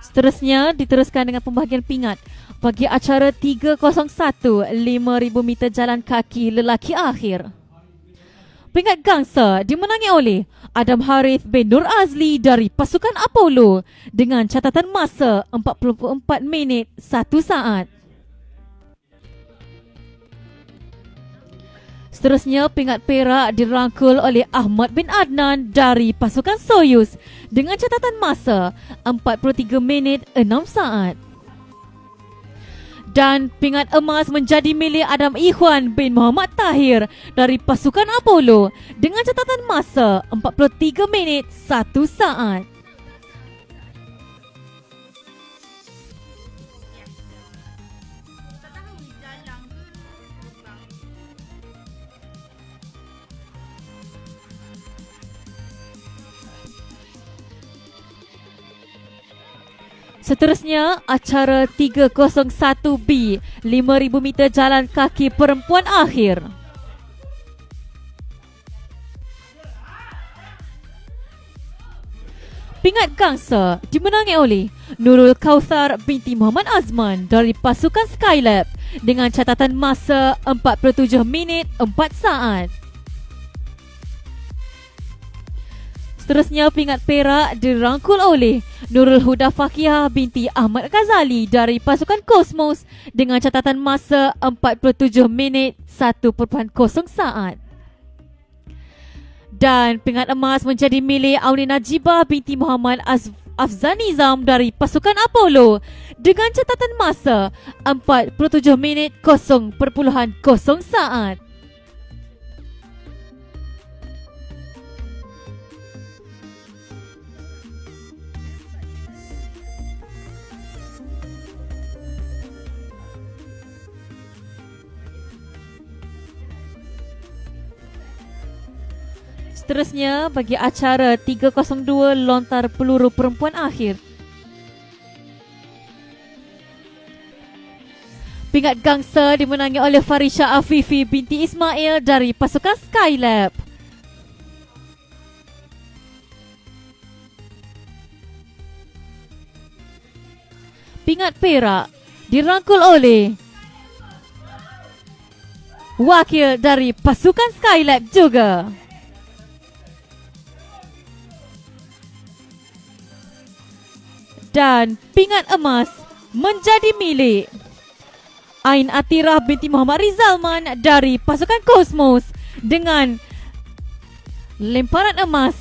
Seterusnya diteruskan dengan pembahagian pingat bagi acara 301 5000 meter jalan kaki lelaki akhir. Pingat gangsa dimenangi oleh Adam Harith bin Nur Azli dari pasukan Apollo dengan catatan masa 44 minit 1 saat. Seterusnya, pingat perak dirangkul oleh Ahmad bin Adnan dari pasukan Soyuz dengan catatan masa 43 minit 6 saat. Dan pingat emas menjadi milik Adam Ikhwan bin Muhammad Tahir dari pasukan Apollo dengan catatan masa 43 minit 1 saat. Seterusnya, acara 301B 5000 meter jalan kaki perempuan akhir. Pingat gangsa dimenangi oleh Nurul Kauthar binti Muhammad Azman dari pasukan Skylab dengan catatan masa 47 minit 4 saat. Seterusnya pingat perak dirangkul oleh Nurul Huda Fakihah binti Ahmad Ghazali dari pasukan Kosmos dengan catatan masa 47 minit 1.0 saat. Dan pingat emas menjadi milik Auni Najibah binti Muhammad Az Afzan Nizam dari pasukan Apollo dengan catatan masa 47 minit 0.0 saat. Seterusnya bagi acara 302 lontar peluru perempuan akhir. Pingat gangsa dimenangi oleh Farisha Afifi binti Ismail dari pasukan Skylab. Pingat perak dirangkul oleh wakil dari pasukan Skylab juga. Dan pingat emas menjadi milik. Ain Atirah binti Muhammad Rizalman dari pasukan Kosmos dengan lemparan emas.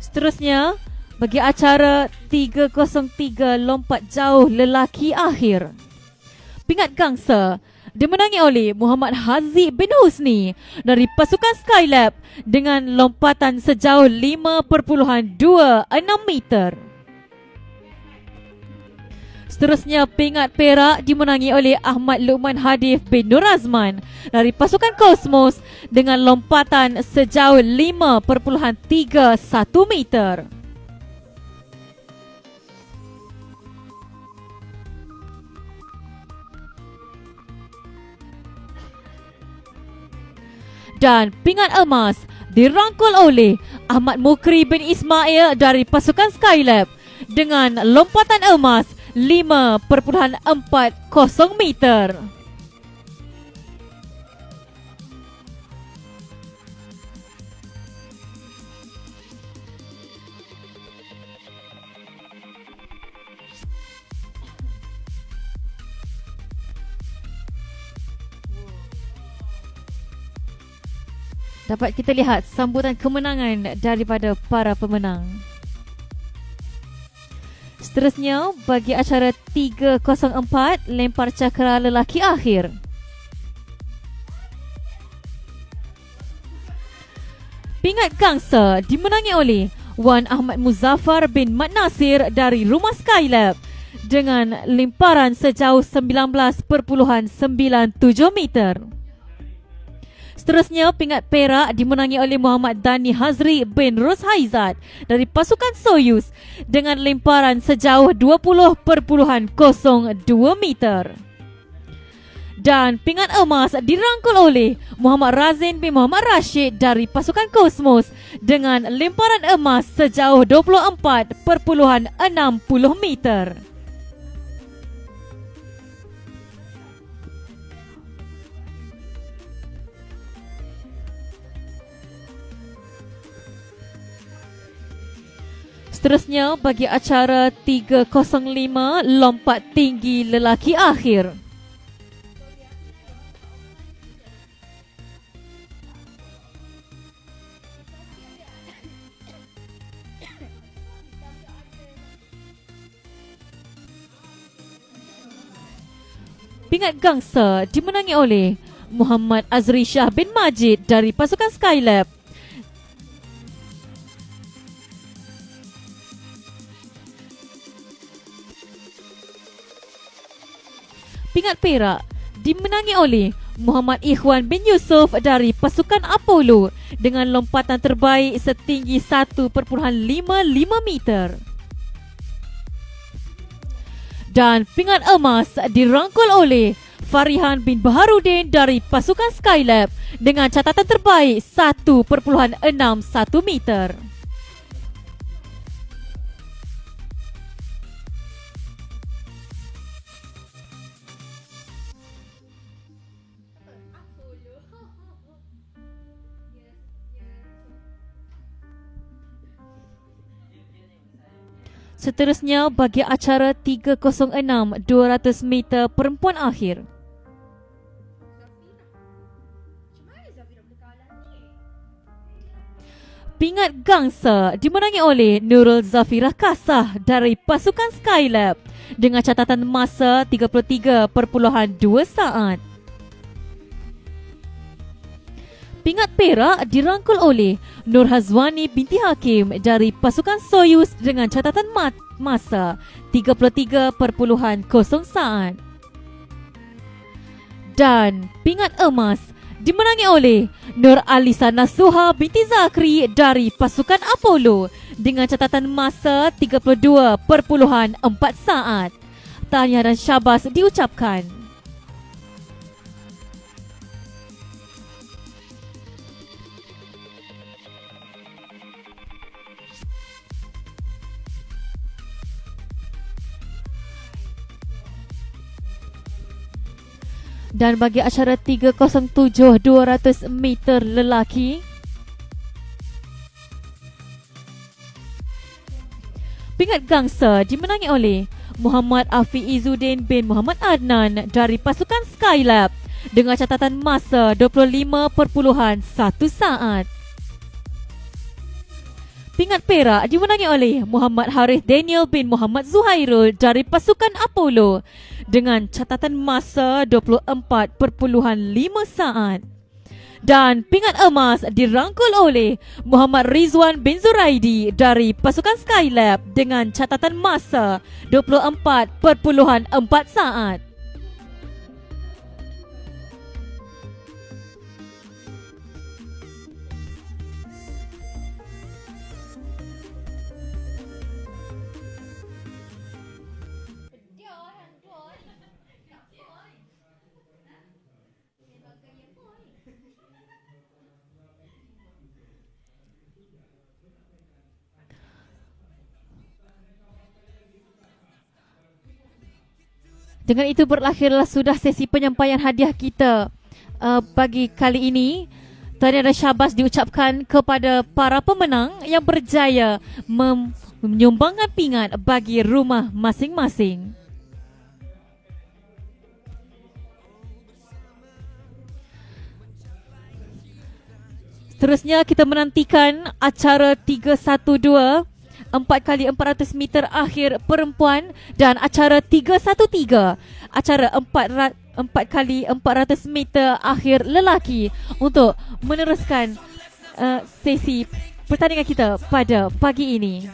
Seterusnya, bagi acara 303 lompat jauh lelaki akhir. Pingat gangsa dimenangi oleh Muhammad Haziq bin Husni dari pasukan Skylab dengan lompatan sejauh 5.26 meter. Seterusnya pingat perak dimenangi oleh Ahmad Luqman Hadif bin Nur Azman dari pasukan Kosmos dengan lompatan sejauh 5.31 meter. Dan pingat emas dirangkul oleh Ahmad Mukri bin Ismail dari pasukan Skylab dengan lompatan emas 5.40 meter. Dapat kita lihat sambutan kemenangan daripada para pemenang. Seterusnya, bagi acara 304 lempar cakra lelaki akhir. Pingat gangsa dimenangi oleh Wan Ahmad Muzaffar bin Mat Nasir dari Rumah Skylab dengan lemparan sejauh 19.97 meter. Seterusnya, pingat perak dimenangi oleh Muhammad Dani Hazri bin Rus Haizat dari pasukan Soyuz dengan lemparan sejauh 20.02 meter. Dan pingat emas dirangkul oleh Muhammad Razin bin Muhammad Rashid dari pasukan Kosmos dengan lemparan emas sejauh 24.60 meter. Seterusnya bagi acara 305 lompat tinggi lelaki akhir. Pingat gangsa dimenangi oleh Muhammad Azri Shah bin Majid dari pasukan Skylab pingat perak dimenangi oleh Muhammad Ikhwan bin Yusuf dari pasukan Apollo dengan lompatan terbaik setinggi 1.55 meter. Dan pingat emas dirangkul oleh Farihan bin Baharudin dari pasukan Skylab dengan catatan terbaik 1.61 meter. Seterusnya bagi acara 306 200 meter perempuan akhir. Pingat gangsa dimenangi oleh Nurul Zafirah Kasah dari pasukan Skylab dengan catatan masa 33.2 saat. Pingat perak dirangkul oleh Nur Hazwani binti Hakim dari pasukan Soyuz dengan catatan mat masa 33.0 saat. Dan pingat emas dimenangi oleh Nur Alisa Nasuha binti Zakri dari pasukan Apollo dengan catatan masa 32.4 saat. Tanya dan syabas diucapkan. Dan bagi acara 307 200 meter lelaki Pingat gangsa dimenangi oleh Muhammad Afi Izzuddin bin Muhammad Adnan dari pasukan Skylab dengan catatan masa 25.1 saat. Pingat perak dimenangi oleh Muhammad Harith Daniel bin Muhammad Zuhairul dari pasukan Apollo dengan catatan masa 24.5 saat. Dan pingat emas dirangkul oleh Muhammad Rizwan bin Zuraidi dari pasukan Skylab dengan catatan masa 24.4 saat. Dengan itu berakhirlah sudah sesi penyampaian hadiah kita uh, bagi kali ini. Tadi ada syabas diucapkan kepada para pemenang yang berjaya menyumbangkan pingat bagi rumah masing-masing. Seterusnya kita menantikan acara 312 4 kali 400 meter akhir perempuan dan acara 313 acara 4 4 kali 400 meter akhir lelaki untuk meneruskan uh, sesi pertandingan kita pada pagi ini.